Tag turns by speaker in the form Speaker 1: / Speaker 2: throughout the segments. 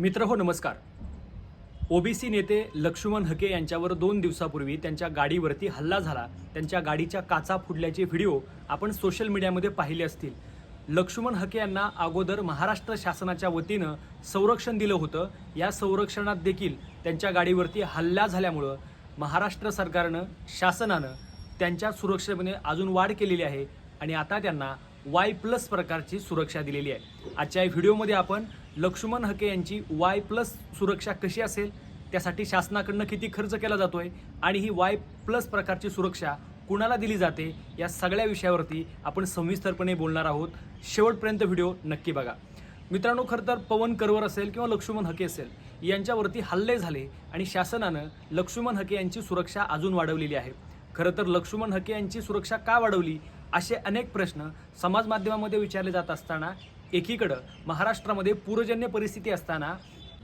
Speaker 1: मित्र हो नमस्कार. ओबीसी नेते लक्ष्मण हके यांच्यावर दोन दिवसापूर्वी त्यांच्या गाडीवरती हल्ला झाला. त्यांच्या गाडीच्या काचा फुटल्याचे व्हिडिओ आपण सोशल मीडियामध्ये पाहिले असतील. लक्ष्मण हके यांना अगोदर महाराष्ट्र शासनाच्या वतीनं संरक्षण दिलं होतं. या संरक्षणात देखील त्यांच्या गाडीवरती हल्ला झाल्यामुळं महाराष्ट्र सरकारनं शासनानं त्यांच्या सुरक्षेमध्ये अजून वाढ केलेली आहे आणि आता त्यांना वाय प्लस प्रकारची सुरक्षा दिलेली आहे. आजच्या या व्हिडिओमध्ये आपण लक्ष्मण हके यांची वाय प्लस सुरक्षा कशी असेल त्यासाठी शासनाकडनं किती खर्च केला जातोय आणि ही वाय प्लस प्रकारची सुरक्षा कुणाला दिली जाते या सगळ्या विषयावरती आपण सविस्तरपणे बोलणार आहोत. शेवटपर्यंत व्हिडिओ नक्की बघा. मित्रांनो खरं तर पवन करवर असेल किंवा लक्ष्मण हके असेल यांच्यावरती हल्ले झाले आणि शासनानं लक्ष्मण हके यांची सुरक्षा अजून वाढवलेली आहे. खरं तर लक्ष्मण हके यांची सुरक्षा का वाढवली? असे अनेक प्रश्न समाज माध्यमामध्ये विचारले जात असताना एकीकडं महाराष्ट्रामध्ये पूरजन्य परिस्थिती असताना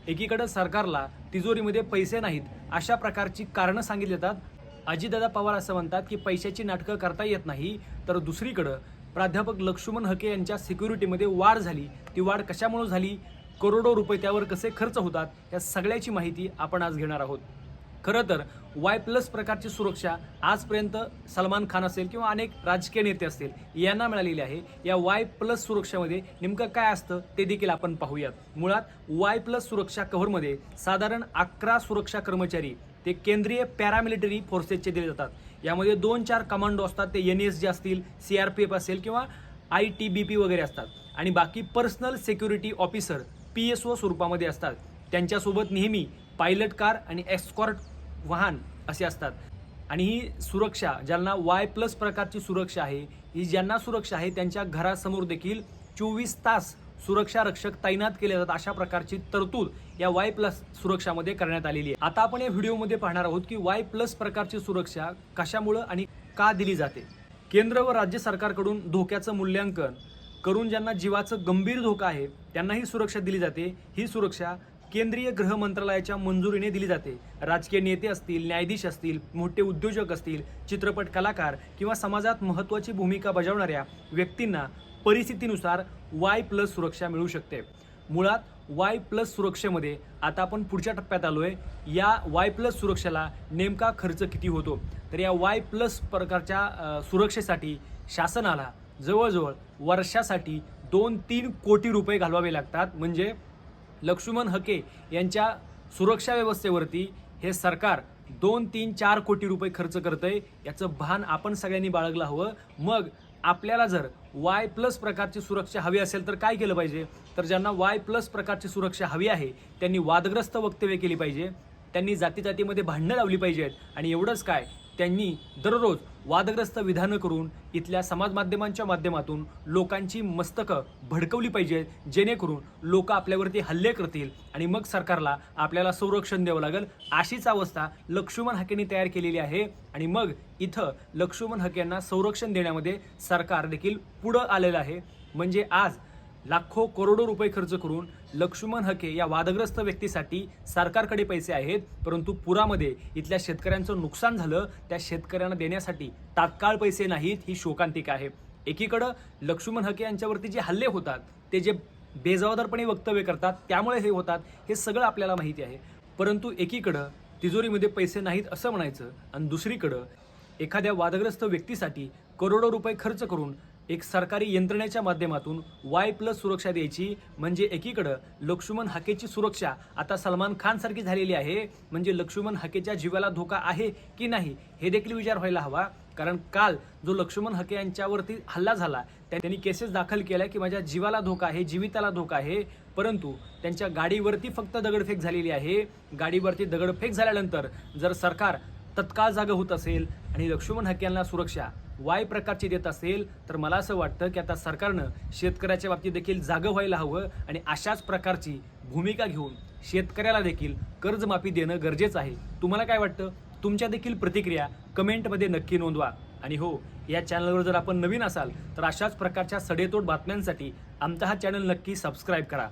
Speaker 1: एकीकडं सरकारला तिजोरीमध्ये पैसे नाहीत अशा प्रकारची कारणं सांगितली जातात. अजितदादा पवार असं म्हणतात की पैशाची नाटकं करता येत नाही तर दुसरीकडं प्राध्यापक लक्ष्मण हके यांच्या सिक्युरिटीमध्ये वाढ झाली. ती वाढ कशामुळे झाली? करोडो रुपये त्यावर कसे खर्च होतात? या सगळ्याची माहिती आपण आज घेणार आहोत. खरं तर वाय प्लस प्रकारची सुरक्षा आजपर्यंत सलमान खान असेल किंवा अनेक राजकीय नेते असतील यांना मिळालेली आहे. या वाय प्लस सुरक्षेमध्ये नेमकं काय असतं ते देखील आपण पाहूयात. मुळात वाय प्लस सुरक्षा कव्हरमध्ये साधारण अकरा सुरक्षा कर्मचारी ते केंद्रीय पॅरामिलिटरी फोर्सेसचे दिले जातात. यामध्ये दोन चार कमांडो असतात ते एन एस जे असतील सी आर पी एफ असेल किंवा आय टी बी पी वगैरे असतात. आणि बाकी personal security officer P S O स्वरूपामध्ये असतात. त्यांच्यासोबत नेहमी पायलट कार आणि एस्कॉर्ट वाहन असे असतात. आणि ही सुरक्षा ज्यांना वाय प्लस प्रकारची सुरक्षा आहे ही ज्यांना सुरक्षा आहे त्यांच्या घरासमोर देखील चोवीस तास सुरक्षा रक्षक तैनात केले जातात अशा प्रकारची तरतूद या वाय प्लस सुरक्षामध्ये करण्यात आलेली आहे. आता आपण या व्हिडिओमध्ये पाहणार आहोत की वाय प्लस प्रकारची सुरक्षा कशामुळं आणि का दिली जाते? केंद्र व राज्य सरकारकडून धोक्याचं मूल्यांकन करून ज्यांना जीवाचं गंभीर धोका आहे त्यांना ही सुरक्षा दिली जाते. ही सुरक्षा केंद्रीय गृह मंत्रालयाच्या मंजुरीने दिली जाते. राजकीय नेते असतील न्यायाधीश असतील मोठे उद्योजक असतील चित्रपट कलाकार किंवा समाजात महत्त्वाची भूमिका बजावणाऱ्या व्यक्तींना परिस्थितीनुसार वाय प्लस सुरक्षा मिळू शकते. मुळात वाय प्लस सुरक्षेमध्ये आता आपण पुढच्या टप्प्यात आलो आहे या वाय प्लस सुरक्षेला नेमका खर्च किती होतो? तर या वाय प्लस प्रकारच्या सुरक्षेसाठी शासनाला जवळजवळ वर्षासाठी दोन तीन कोटी रुपये घालवावे लागतात. म्हणजे लक्ष्मण हके यांच्या सुरक्षा व्यवस्थेवरती हे सरकार दोन तीन चार कोटी रुपये खर्च करतंय याचं भान आपण सगळ्यांनी बाळगलं हवं. मग आपल्याला जर वाय प्लस प्रकारची सुरक्षा हवी असेल तर काय केलं पाहिजे? तर ज्यांना वाय प्लस प्रकारची सुरक्षा हवी आहे त्यांनी वादग्रस्त वक्तव्य केली पाहिजे. त्यांनी जाती जातीमध्ये भांडणं लावली पाहिजेत. आणि एवढंच काय त्यांनी दररोज वादग्रस्त विधानं करून इथल्या समाज माध्यमांच्या माध्यमातून लोकांची मस्तकं भडकवली पाहिजेत जेणेकरून लोक आपल्यावरती हल्ले करतील आणि मग सरकारला आपल्याला संरक्षण द्यावं लागेल अशीच अवस्था लक्ष्मण हकेने तयार केलेली आहे. आणि मग इथं लक्ष्मण हकेंना संरक्षण देण्यामध्ये सरकार देखील पुढं आलेलं आहे. म्हणजे आज लाखो करोडो रुपये खर्च करून लक्ष्मण हके या वादग्रस्त व्यक्तीसाठी सरकारकडे पैसे आहेत परंतु पुरामध्ये इथल्या शेतकऱ्यांचं नुकसान झालं त्या शेतकऱ्यांना देण्यासाठी तात्काळ पैसे नाहीत ही शोकांतिका आहे. एकीकडं लक्ष्मण हके यांच्यावरती जे हल्ले होतात ते जे बेजबाबदारपणे वक्तव्य करतात त्यामुळे हे होतात हे सगळं आपल्याला माहिती आहे. परंतु एकीकडं तिजोरीमध्ये पैसे नाहीत असं म्हणायचं आणि दुसरीकडं एखाद्या वादग्रस्त व्यक्तीसाठी करोडो रुपये खर्च करून एक सरकारी यंत्रणेच्या माध्यमातून वाय प्लस सुरक्षा द्यायची. म्हणजे एकीकडं लक्ष्मण हाकेची सुरक्षा. आता सलमान खान सारखी झालेली आहे. म्हणजे लक्ष्मण हाकेच्या जीवाला धोका आहे की नाही हे देखील विचार व्हायला हवा. कारण काल जो लक्ष्मण हके यांच्यावरती हल्ला झाला त्या- त्यांनी केसेस दाखल केल्या की माझ्या जीवाला धोका आहे जीविताला धोका आहे. परंतु त्यांच्या गाडीवरती फक्त दगडफेक झालेली आहे. गाडीवरती दगडफेक झाल्यानंतर जर सरकार तत्काळ जागं होत असेल आणि लक्ष्मण हके यांना सुरक्षा वाय प्रकारची देत असेल तर मला असं वाटतं की आता सरकारनं शेतकऱ्याच्या बाबतीत देखील जागं व्हायला हवं आणि अशाच प्रकारची भूमिका घेऊन शेतकऱ्याला देखील कर्जमाफी देणं गरजेचं आहे. तुम्हाला काय वाटतं? तुमच्या देखील प्रतिक्रिया कमेंटमध्ये नक्की नोंदवा. आणि हो या चॅनलवर जर आपण नवीन असाल तर अशाच प्रकारच्या सडेतोड बातम्यांसाठी आमचा हा चॅनल नक्की सबस्क्राईब करा.